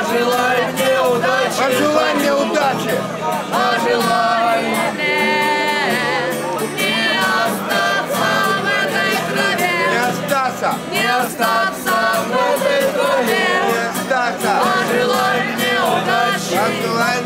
Пожелай мне удачи. Пожелай мне удачи. Пожелай мне не остаться в этой траве. Не остаться. Не остаться в этой траве. Не остаться. Пожелай мне удачи. Пожелай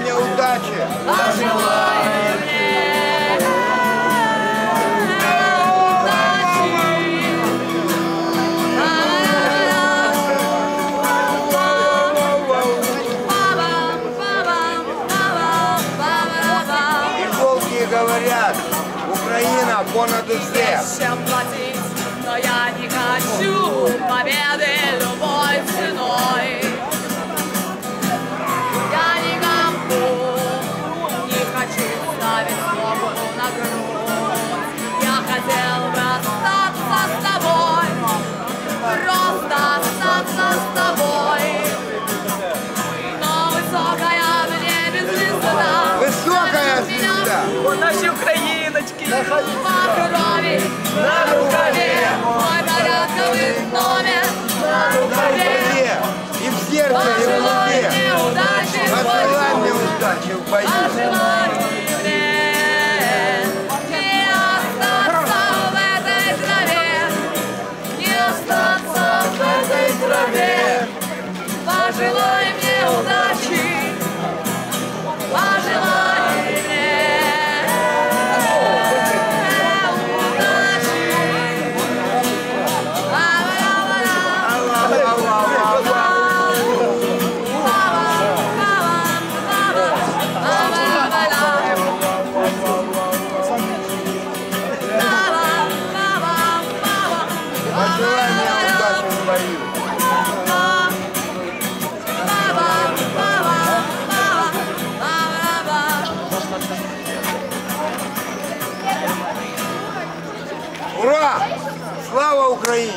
Украина понад усе. Всем платить, но я не хочу победы. крови на рукаве, мой номер на рукаве. И в сердце, и в руке. Посылай мне удачи в бою. Ура! Слава Украине!